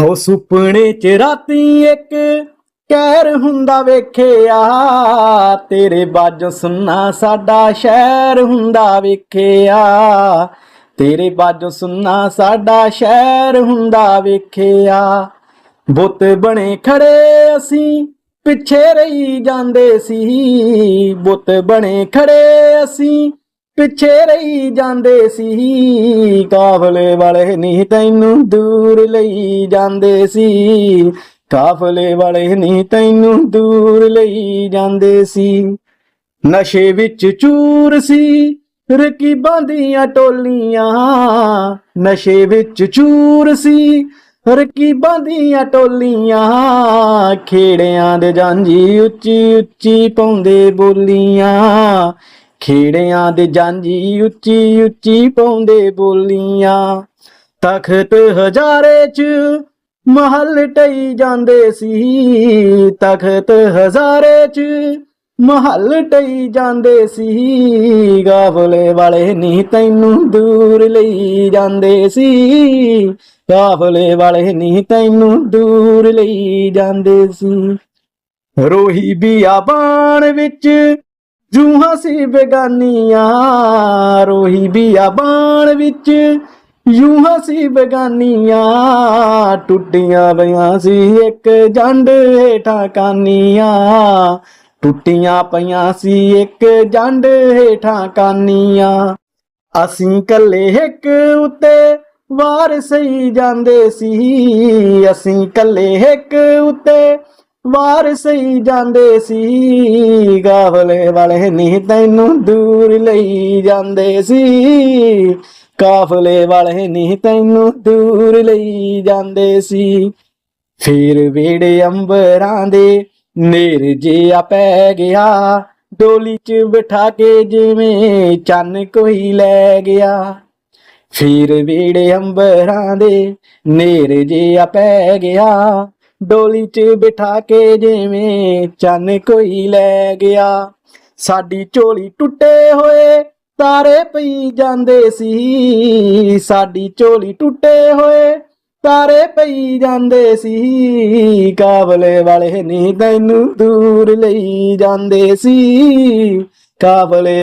ਹੋ ਸੁਪਨੇ ਚ ਰਾਤੀ ਇੱਕ ਕਹਿਰ ਹੁੰਦਾ ਵੇਖਿਆ, ਤੇਰੇ ਬਾਝੋਂ ਸੁੰਨਾ ਸਾਡਾ ਸ਼ਹਿਰ ਹੁੰਦਾ ਵੇਖਿਆ। ਤੇਰੇ ਬਾਝੋਂ ਸੁੰਨਾ ਸਾਡਾ ਸ਼ਹਿਰ ਹੁੰਦਾ ਵੇਖਿਆ। ਬੁੱਤ ਬਣੇ ਖੜੇ ਅਸੀਂ, ਪਿੱਛੇ ਰਹੀ ਜਾਂਦੇ ਸੀ। ਬੁੱਤ ਬਣੇ ਖੜੇ ਅਸੀਂ ਪਿੱਛੇ ਰਹੀ ਜਾਂਦੇ ਸੀ। ਕਾਫਲੇ ਵਾਲੇ ਨਹੀਂ ਤੈਨੂੰ ਦੂਰ ਲਈ ਜਾਂਦੇ ਸੀ। ਕਾਫਲੇ ਵਾਲੇ ਨਹੀਂ ਤੈਨੂੰ ਦੂਰ ਲਈ ਜਾਂਦੇ ਸੀ। ਨਸ਼ੇ ਵਿੱਚ ਚੂਰ ਸੀ, ਰਕੀਬਾਂ ਦੀਆਂ ਟੋਲੀਆਂ। ਨਸ਼ੇ ਵਿੱਚ ਚੂਰ ਸੀ, ਰਕੀਬਾਂ ਦੀਆਂ ਟੋਲੀਆਂ। ਖੇੜਿਆਂ ਦੇ ਜਾਂਜੀ ਉੱਚੀ ਉੱਚੀ ਪਾਉਂਦੇ ਬੋਲੀਆਂ। ਖੇੜਿਆਂ ਦੇ ਜਾਂਜੀ ਉੱਚੀ ਉੱਚੀ ਪਾਉਂਦੇ ਬੋਲੀਆਂ। ਤਖਤ ਹਜ਼ਾਰੇ ਚ ਮਹਲ ਟਈ ਜਾਂਦੇ ਸੀ। ਤਖਤ ਹਜ਼ਾਰੇ ਚ ਮਹਲ ਟਈ ਜਾਂਦੇ ਸੀ। ਗਾਫਲੇ ਵਾਲੇ ਨਹੀਂ ਤੈਨੂੰ ਦੂਰ ਲਈ ਜਾਂਦੇ ਸੀ। ਗਾਫਲੇ ਵਾਲੇ ਨਹੀਂ ਤੈਨੂੰ ਦੂਰ ਲਈ ਜਾਂਦੇ ਸੀ। ਰੋਹੀ ਬਿਆਬਾਨ ਵਿੱਚ ਜੂਹਾਂ ਸੀ ਬੇਗਾਨੀਆਂ, ਰੋਹੀ ਬਿਆਬਾਨ ਵਿੱਚ। ਜੂਹਾਂ ਸੀ ਬੇਗਾਨੀਆਂ, ਟੁੱਟੀਆਂ ਪਈਆਂ ਸੀ ਇੱਕ ਜੰਡ ਹੇਠਾਂ ਕਾਨੀਆਂ। ਟੁੱਟੀਆਂ ਪਈਆਂ ਸੀ ਇੱਕ ਜੰਡ ਹੇਠਾਂ ਕਾਨੀਆਂ। ਅਸੀਂ ਕੱਲੇ ਇੱਕ ਉਤੇ ਵਾਰ ਸਹੀ ਜਾਂਦੇ ਸੀ। ਅਸੀਂ ਕੱਲੇ ਇੱਕ ਉਤੇ ਵਾਰ ਸਹੀ ਜਾਂਦੇ ਸੀ, ਗਾਵਲੇ ਵਾਲੇ ਨਹੀਂ ਤੈਨੂੰ ਦੂਰ ਲਈ ਜਾਂਦੇ ਸੀ। ਕਾਫਲੇ ਵਾਲੇ ਨਹੀਂ ਤੈਨੂੰ ਦੂਰ ਲਈ ਜਾਂਦੇ ਸੀ। ਫਿਰ ਵੇੜੇ ਅੰਬਰਾਂ ਦੇ ਨੇਰ ਜਿਆ ਪੈ ਗਿਆ, ਡੋਲੀ 'ਚ ਬਿਠਾ ਕੇ ਜਿਵੇਂ ਚੰਨ ਕੋਈ ਲੈ ਗਿਆ। ਫਿਰ ਵੇੜੇ ਅੰਬਰਾਂ ਦੇ ਨੇਰ ਜਿਆ ਪੈ ਗਿਆ ਡੋਲੀ 'ਚ ਬਿਠਾ ਕੇ ਜਿਵੇਂ ਚੰਨ ਕੋਈ ਲੈ ਗਿਆ। ਸਾਡੀ ਝੋਲੀ ਟੁੱਟੇ ਹੋਏ, ਤਾਰੇ ਪਈ ਜਾਂਦੇ ਸੀ। ਸਾਡੀ ਝੋਲੀ ਟੁੱਟੇ ਹੋਏ, ਤਾਰੇ ਪਈ ਜਾਂਦੇ ਸੀ। ਕਾਬਲੇ ਵਾਲੇ ਨੇ ਤੈਨੂੰ ਦੂਰ ਲਈ ਜਾਂਦੇ ਸੀ। ਕਾਬਲੇ